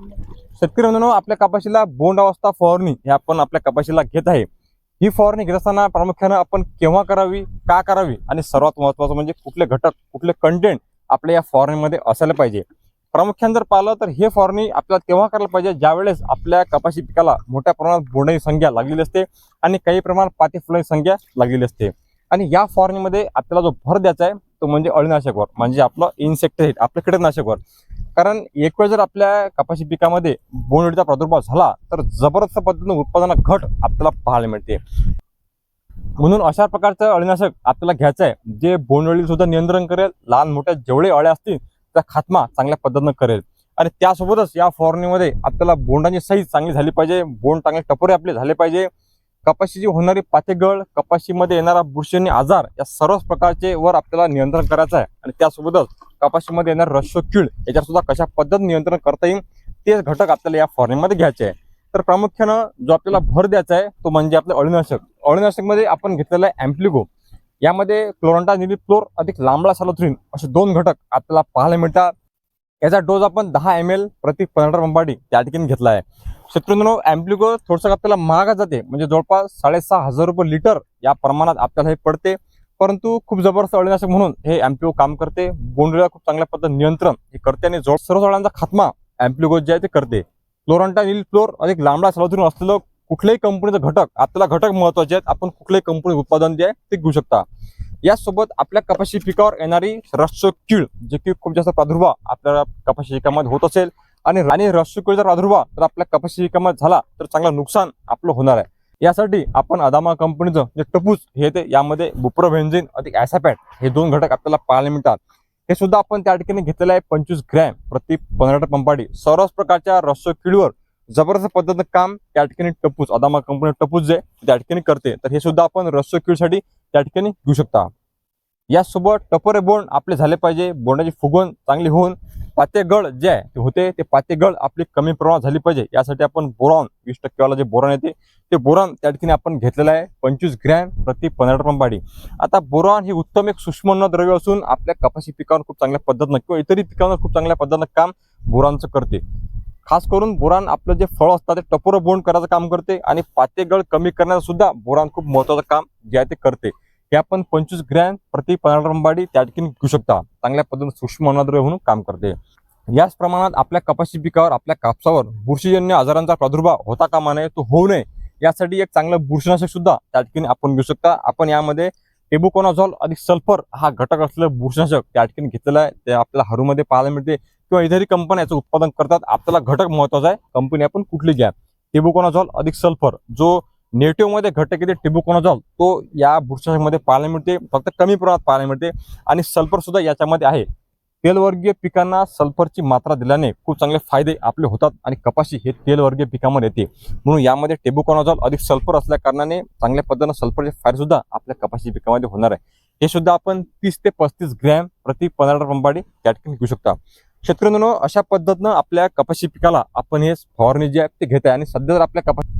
शेतकरी म्हणून आपल्या कपाशीला बोंड अवस्था फवारणी हे आपण आपल्या कपाशीला घेत आहे. ही फवारणी घेत असताना प्रामुख्यानं आपण केव्हा करावी का करावी आणि सर्वात महत्वाचं म्हणजे कुठले घटक कुठले कंटेंट आपल्या या फवारणीमध्ये असायला पाहिजे. प्रामुख्याने जर पाहिलं तर हे फवारणी आपल्याला तेव्हा करायला पाहिजे? ज्यावेळेस आपल्या कपाशी पिकाला मोठ्या प्रमाणात बोंडाची संख्या लागलेली असते आणि काही प्रमाणात पाती फुलांची संख्या लागलेली असते. आणि या फवारणीमध्ये आपल्याला जो भर द्यायचा आहे तो म्हणजे अळीनाशकवर म्हणजे आपलं इन्सेक्टिसाइड आपलं कीटकनाशकवर. कारण एक वेळ जर आपल्या कपाशी पिकामध्ये बोंडअळीचा प्रादुर्भाव झाला तर जबरदस्त पद्धतीनं उत्पादनात घट आपल्याला पाहायला मिळते. म्हणून अशा प्रकारचं अळीनाशक आपल्याला घ्यायचं आहे जे बोंडअळी सुद्धा नियंत्रण करेल लहान मोठ्या जेवढे अळ्या असतील त्या खात्मा चांगल्या पद्धतीनं करेल. आणि त्यासोबतच या फवारणीमध्ये आपल्याला बोंडाची साईज चांगली झाली पाहिजे बोंड चांगले टपोरे आपले झाले पाहिजे. कपाशीची होणारी पातेगळ कपाशीमध्ये येणारा बुरशीजन्य आजार या सर्वच प्रकारचे वर आपल्याला नियंत्रण करायचं आहे आणि त्यासोबतच कपाशीमध्ये येणार रश्व कीड याच्यावर सुद्धा कशा पद्धत नियंत्रण करता येईल तेच घटक आपल्याला या फॉरेनमध्ये घ्यायचे आहे. तर प्रामुख्यानं जो आपल्याला भर द्यायचा आहे तो म्हणजे आपलं अळीनाशक. अळीनाशकमध्ये आपण घेतलेला आहे अँप्लिगो यामध्ये क्लोरंटा निलिप्लोर अधिक लांबळा सालोथ्रीन असे दोन घटक आपल्याला पाहायला मिळतात. याचा डोस आपण दहा एम एल प्रति पंधरा पंपाडी त्या ठिकाणी घेतला आहे. शेतकऱ्यांनो अँप्लिगो थोडंसं आपल्याला महागा जाते. म्हणजे जवळपास साडेसहा हजार रुपये लिटर या प्रमाणात आपल्याला हे पडते. परंतु खूप जबरदस्त अळीनाशक म्हणून हे अँप्लिओ काम करते. बोंडळीला खूप चांगल्या पद्धतीने नियंत्रण हे करते आणि जोड सर्व अळ्यांचा खात्मा अँप्लिगो जे आहे ते करते. फ्लोरंटा नील फ्लोर अधिक लांबडा सालोथ्रीन असलेलं कुठल्याही कंपनीचं घटक आपल्याला घटक महत्त्वाचे आहेत आपण कुठल्याही कंपनी उत्पादन जे आहे ते घेऊ शकता. यासोबत आपल्या कपाशी पिकावर येणारी रस्व कीड जे की खूप जास्त प्रादुर्भाव आपल्या कपाशी पिकामध्ये होत असेल आणि राणी रस्व जर प्रादुर्भाव जर आपल्या कपाशी पिकामध्ये झाला तर चांगलं नुकसान आपलं होणार आहे. यासाठी आपण अदामा कंपनीचं जे टपूस हे ते यामध्ये बुप्रोव्हेन्झिन अधिक ॲसापॅट हे दोन घटक आपल्याला पाहायला मिळतात. हे सुद्धा आपण त्या ठिकाणी घेतलेलं आहे पंचवीस ग्रॅम प्रति पंधरा पंपाडी. सर्वच प्रकारच्या रस्सो किडीवर जबरदस्त पद्धतीनं काम त्या ठिकाणी टपूस अदामा कंपनी टपूस जे त्या ठिकाणी करते. तर हे सुद्धा आपण रस्सो किडीसाठी त्या ठिकाणी घेऊ शकता. यासोबत टपोरे बोंड आपले झाले पाहिजे. बोंडाची फुगवण चांगली होऊन पातेगळ जे आहे होते ते पातेगळ आपली कमी प्रमाणात झाली पाहिजे. यासाठी आपण बोरॉन वीस टक्केवाला जे बोरॉन येते ते बोरॉन त्या ठिकाणी आपण घेतलेलं आहे. पंचवीस ग्रॅम प्रति पंधरा पंपाडी आता बोरॉन हे उत्तम एक सूक्ष्म द्रव्य असून आपल्या कपाशी पिकावर खूप चांगल्या पद्धतीनं किंवा इतरही पिकांवर खूप चांगल्या पद्धतीनं काम बोरानचं करते. खास करून बोरान आपलं जे फळ असतात ते टपोरं बोंड करायचं काम करते आणि पातेगळ कमी करण्याचं सुद्धा बोरान खूप महत्वाचं काम जे आहे ते करते. हे आपण पंचवीस ग्रॅम प्रति पंधरा त्या ठिकाणी घेऊ शकता. चांगल्या पद्धतीने सूक्ष्म अन्नद्रव्य म्हणून काम करते. याच प्रमाणात आपल्या कपाशी पिकावर आपल्या कापसावर बुरशीजन्य आजारांचा प्रादुर्भाव होता कामा नये तो होऊ नये यासाठी एक चांगलं बुरशीनाशक सुद्धा त्या ठिकाणी आपण घेऊ शकता. आपण यामध्ये टेबुकोनाझॉल अधिक सल्फर हा घटक असलेलं बुरशीनाशक त्या ठिकाणी घेतलेलं आहे. ते आपल्याला हरूमध्ये पाहायला मिळते किंवा इतरही कंपन्या याचं उत्पादन करतात. आपल्याला घटक महत्त्वाचा आहे. कंपनी आपण कुठली घ्या. टेबुकोनाझॉल अधिक सल्फर जो नेटिव्हमध्ये घटक येते टिबुकोनाझॉल तो या बुरशामध्ये पाहायला मिळते फक्त कमी प्रमाणात पाहायला मिळते आणि सल्फर सुद्धा याच्यामध्ये आहे. तेलवर्गीय पिकांना सल्फरची मात्रा दिल्याने खूप चांगले फायदे आपले होतात आणि कपाशी हे तेलवर्गीय पिकामध्ये येते. म्हणून यामध्ये टेबुकोनाझॉल अधिक सल्फर असल्या कारणाने चांगल्या पद्धतीनं सल्फरचे फायदे सुद्धा आपल्या कपाशी पिकामध्ये होणार आहे. हे सुद्धा आपण तीस ते पस्तीस ग्रॅम प्रति पंधरा पंपाडी त्या ठिकाणी घेऊ शकता. शेतकऱ्यांनो अशा पद्धतीनं आपल्या कपाशी पिकाला आपण हे फवारणी जे आहे ते घेत आहे आणि सध्या जर आपल्या कपाशी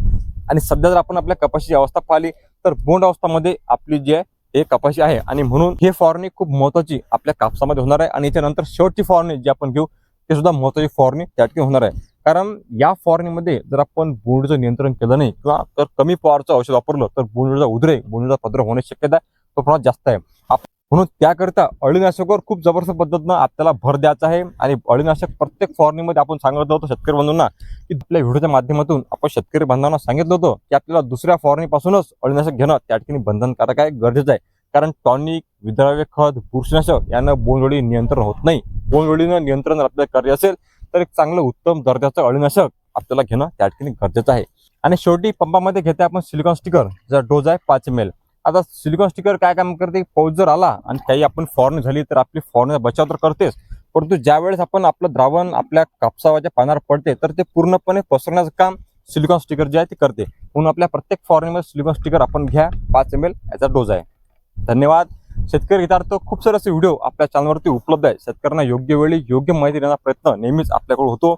आणि सध्या जर आपण आपल्या कपाशीची अवस्था पाहिली तर बोंड अवस्थामध्ये आपली जी आहे हे कपाशी आहे. आणि म्हणून हे फवारणी खूप महत्वाची आपल्या कापसामध्ये होणार आहे. आणि याच्यानंतर शेवटची फवारणी जी आपण घेऊ ते सुद्धा महत्वाची फवारणी त्या ठिकाणी होणार आहे. कारण या फवारणीमध्ये जर आपण बोंडचं नियंत्रण केलं नाही किंवा तर कमी पॉवरचं औषध वापरलं तर बोंडचा उद्रेक बोंडचा पत्र होण्याची शक्यता आहे. तो प्रमाणात जास्त आहे. म्हणून त्याकरिता अळीनाशकवर खूप जबरदस्त पद्धतीनं आपल्याला भर द्यायचा आहे. आणि अळीनाशक प्रत्येक फवारणीमध्ये आपण सांगत होतो शेतकरी बंधूंना की आपल्या व्हिडिओच्या माध्यमातून आपण शेतकरी बांधवांना सांगितलं होतं की आपल्याला दुसऱ्या फवारणीपासूनच अळीनाशक घेणं त्या ठिकाणी बंधनकारक आहे गरजेचं आहे. कारण टॉनिक विद्राव्य खत बुरशीनाशक यानं बोंडवळी नियंत्रण होत नाही. बोंडवळीनं नियंत्रण जर आपल्याला करायचं असेल तर एक चांगलं उत्तम दर्जाचं अळीनाशक आपल्याला घेणं त्या ठिकाणी गरजेचं आहे. आणि शेवटी पंपामध्ये घेते आपण सिलिकॉन स्टिकर जर डोज आहे पाच एम एल. आता सिलिकॉन स्टिकर काय काम करते? पाऊस जर आला आणि काही आपण फवारणी झाली तर आपली फवारणी बचाव तर करतेच. परंतु ज्या वेळेस आपण आपलं द्रावण आपल्या कापसावाच्या पानावर पडते तर ते पूर्णपणे पसरण्याचं काम सिलिकॉन स्टिकर जे आहे ते करते. म्हणून आपल्या प्रत्येक फवारणीमध्ये सिलिकॉन स्टिकर आपण घ्या पाच एम एल याचा डोज आहे. धन्यवाद. शेतकरी हितार्थ खूप सारे असे व्हिडिओ आपल्या चॅनलवरती उपलब्ध आहे शेतकऱ्यांना योग्य वेळी योग्य माहिती देण्याचा प्रयत्न नेहमीच आपल्याकडे होतो.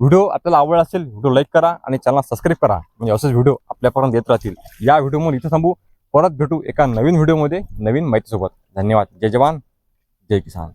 व्हिडिओ आपल्याला आवड असेल व्हिडिओ लाईक करा आणि चॅनल सबस्क्राईब करा. म्हणजे असेच व्हिडिओ आपल्यापर्यंत येत राहतील. या व्हिडिओमध्ये इथं थांबू. परत भेटू एका नवीन व्हिडिओमध्ये नवीन माहितीसोबत. धन्यवाद. जय जवान. जय किसान.